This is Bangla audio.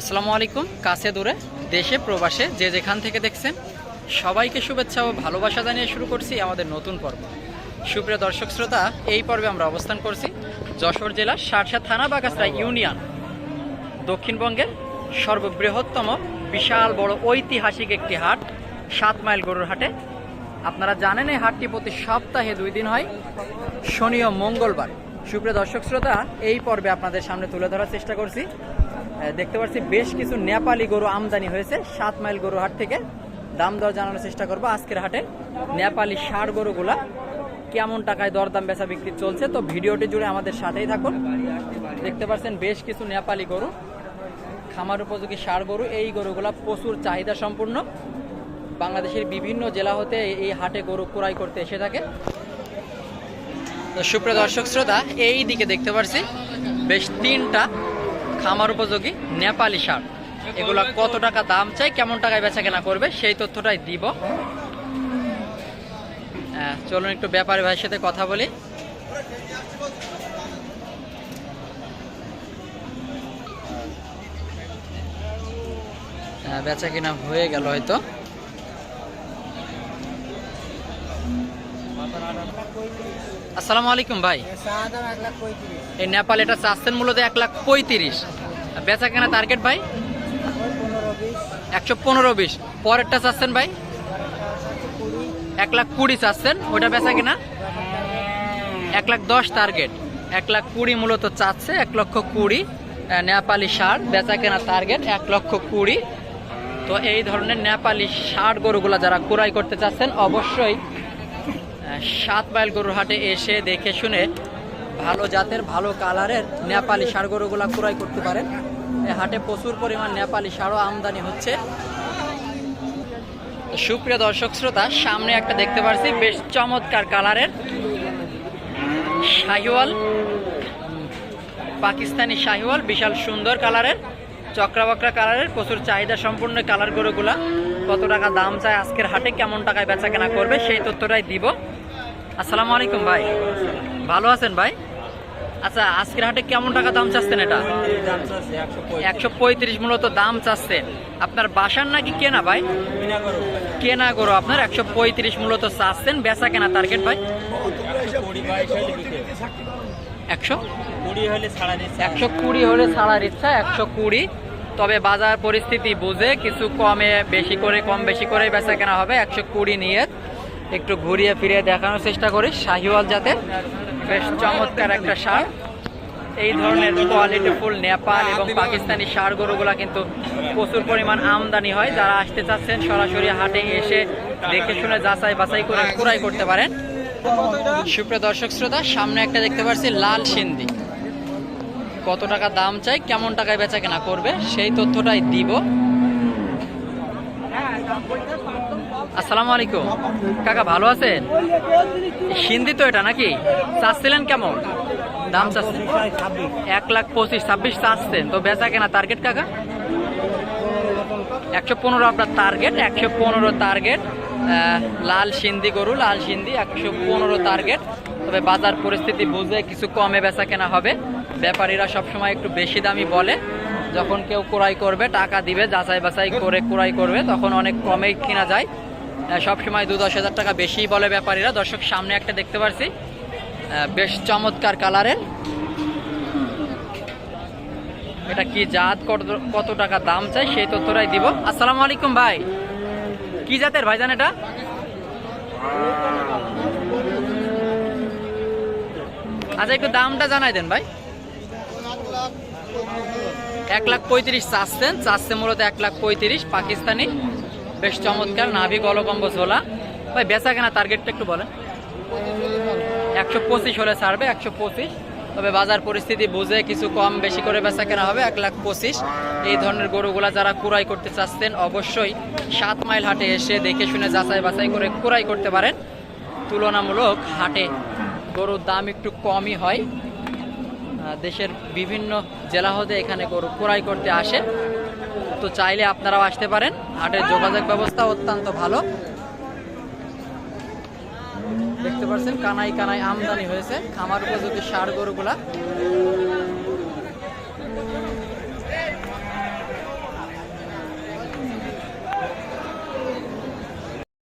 আসসালামু আলাইকুম, কাছে দূরে, দেশে, প্রবাসে, যে যেখান থেকে দেখছেন, সবাইকে শুভেচ্ছা ও ভালোবাসা জানিয়ে শুরু করছি আমাদের নতুন পর্ব। সুপ্রিয় দর্শক শ্রোতা, এই পর্বে আমরা অবস্থান করছি যশোর জেলার সারসা থানা বাগাসরা ইউনিয়ন, দক্ষিণবঙ্গের সর্ববৃহত্তম, বিশাল বড় ঐতিহাসিক একটি হাট, সাত মাইল গরুর হাটে। আপনারা জানেন এই হাটটি প্রতি সপ্তাহে দুই দিন হয়, শনি ও মঙ্গলবার। সুপ্রিয় দর্শক শ্রোতা, এই পর্বে আপনাদের সামনে তুলে ধরার চেষ্টা করছি। দেখতে পাচ্ছি বেশ কিছু নেপালি গরু আমদানি হয়েছে। সাত মাইল গরু হাট থেকে দাম দর জানানোর চেষ্টা করব আজকের হাটে নেপালি ষাড় গরুগুলা। কেমন টাকায় দরদাম বেচা বিক্রি চলছে? তো ভিডিওটি জুড়ে আমাদের সাথেই থাকুন। দেখতে পাচ্ছেন বেশ কিছু নেপালি গরু। খামার উপযোগী ষাড় গরু। এই গরুগুলা প্রচুর চাহিদা সম্পূর্ণ বাংলাদেশের বিভিন্ন জেলা হতে এই- হাটে গরু ক্রয় করতে এসে থাকে। সুপ্রিয় দর্শক, শ্রোতা এই দিকে দেখতে পাচ্ছি বেশ তিনটা খামার উপযোগী নেপালি ষাড় এগুলা কত টাকা দাম চাই কেমন টাকায় বেচা কেনা করবে সেই তথ্যটাই দিব। আহ, চলুন একটু ব্যাপারী ভাইয়ের সাথে কথা বলি। আহ, বেচা কিনা হয়ে গেল হয়তো। আসসালামু আলাইকুম ভাই। এই নেপাল এটা চাচ্ছেন মূলত এক লাখ পঁয়ত্রিশ। বেচা কেনা টার্গেট ভাই? একশো পনেরো বিশ। পরেরটা চাচ্ছেন ভাই? এক লাখ কুড়ি চাচ্ছেন ওটা বেচা কিনা? এক লাখ দশ টার্গেট এক লাখ কুড়ি মূলত চাচ্ছে এক লক্ষ কুড়ি নেপালি ষাট বেচা কেনা টার্গেট এক লক্ষ কুড়ি। তো এই ধরনের নেপালি ষাট গরুগুলা যারা ক্রয় করতে চাচ্ছেন অবশ্যই সাত মাইল গরুর হাটে এসে দেখে শুনে ভালো জাতের, ভালো কালারের নেপালি ষাড় গরুগুলা ক্রয় করতে পারেন। হাটে প্রচুর পরিমাণ নেপালি ষাড়ও আমদানি হচ্ছে। সুপ্রিয় দর্শক শ্রোতা, সামনে একটা দেখতে পাচ্ছি বেশ চমৎকার কালারের শাহিওয়াল, পাকিস্তানি শাহিওয়াল, বিশাল সুন্দর কালারের, চক্রাবক্রা কালারের, প্রচুর চাহিদা সম্পূর্ণ কালার গরুগুলা। কত টাকা দাম চায় আজকের হাটে, কেমন টাকায় বেচা কেনা করবে, সেই তথ্যটাই দিব। আসসালামু আলাইকুম ভাই। ভালো আছেন ভাই? আচ্ছা আজকের হাটে কেমন টাকা দাম চাচ্ছেন এটা? একশো পঁয়ত্রিশ মূলত দাম চাচ্ছেন। আপনার বাসার নাকি কেনা ভাই? কেনা গরু আপনার, একশো পঁয়ত্রিশ মূলত চাচ্ছেন। বেচা কেনা টার্গেট ভাই? একশো? একশো কুড়ি হলে ছাড়ার ইচ্ছা একশো কুড়ি। তবে বাজার পরিস্থিতি বুঝে কিছু কমে বেশি করে, কম বেশি করে বেচা কেনা হবে, একশো কুড়ি নিয়ে। একটু ঘুরিয়ে ফিরিয়ে দেখানোর চেষ্টা করি। শাহিওয়াল যাতে বেশ চমৎকার একটা সার। এই ধরনের কোয়ালিটি ফুল নেপাল এবং পাকিস্তানি সার গরুগুলা কিন্তু প্রচুর পরিমাণ আমদানি হয়। যারা আসতে চাচ্ছেন, সরাসরি হাটে এসে দেখে শুনে যাচাই বাছাই করে ক্রয় করতে পারেন। সুপ্রিয় দর্শক শ্রোতা, সামনে একটা দেখতে পাচ্ছি লাল সিন্ধি। কত টাকা দাম চাই, কেমন টাকায় বেচা কেনা করবে, সেই তথ্যটাই দিব। আসসালামু আলাইকুম। কাকা, ভালো আছেন? সিন্ধি তো এটা নাকি? চাচ্ছিলেন কেমন? দাম চাচ্ছেন এক লাখ পঁচিশ, ছাব্বিশ চাচ্ছেন। তো বেচা কেনা টার্গেট কাকা? একশো পনেরো আপনার টার্গেট একশো পনেরো টার্গেট লাল সিন্ধি গরু, লাল সিন্ধি, একশো পনেরো টার্গেট তবে বাজার পরিস্থিতি বুঝে কিছু কমে বেচা কেনা হবে। ব্যাপারীরা সবসময় একটু বেশি দামি বলে। যখন কেউ ক্রয় করবে, টাকা দিবে, যাচাই বাছাই করে ক্রয় করবে, তখন অনেক কমেই কেনা যায়। সবসময় দু দশ হাজার টাকা বেশি বলে ব্যাপারীরা। দর্শক, সামনে একটা দেখতে পারছি। বেশ চমৎকার কালারের। এটা কি জাত, কত টাকা দাম চাই সেই তথ্যটাই দিব। আসসালামু আলাইকুম ভাই। কি জাতের ভাইজান এটা? আচ্ছা একটু দামটা জানাই দেন ভাই। এক লাখ পঁয়ত্রিশ চাচ্ছেন। চাচ্ছে মূলত এক লাখ পঁয়ত্রিশ, পাকিস্তানি। বেশ চমৎকার নাভি গলকম্ব ঝোলা। ভাই বেচা কেনা টার্গেটটা একটু বলেন। একশো পঁচিশ হলে ছাড়বে, একশো পঁচিশ। তবে বাজার পরিস্থিতি বুঝে কিছু কম বেশি করে বেচা কেনা হবে, এক লাখ পঁচিশ। এই ধরনের গরুগুলা যারা কুড়াই করতে চাচ্ছেন, অবশ্যই সাত মাইল হাটে এসে দেখে শুনে যাচাই বাছাই করে কুড়াই করতে পারেন। তুলনামূলক হাটে গরুর দাম একটু কমই হয়। দেশের বিভিন্ন জেলা হতে এখানে গরু ক্রয় করতে আসে। তো চাইলে আপনারাও আসতে পারেন। হাটের যোগাযোগ ব্যবস্থা অত্যন্ত ভালো। দেখতে পাচ্ছেন, কানাই কানাই আমদানি হয়েছে। খামার উপযোগী সার গরুগুলা।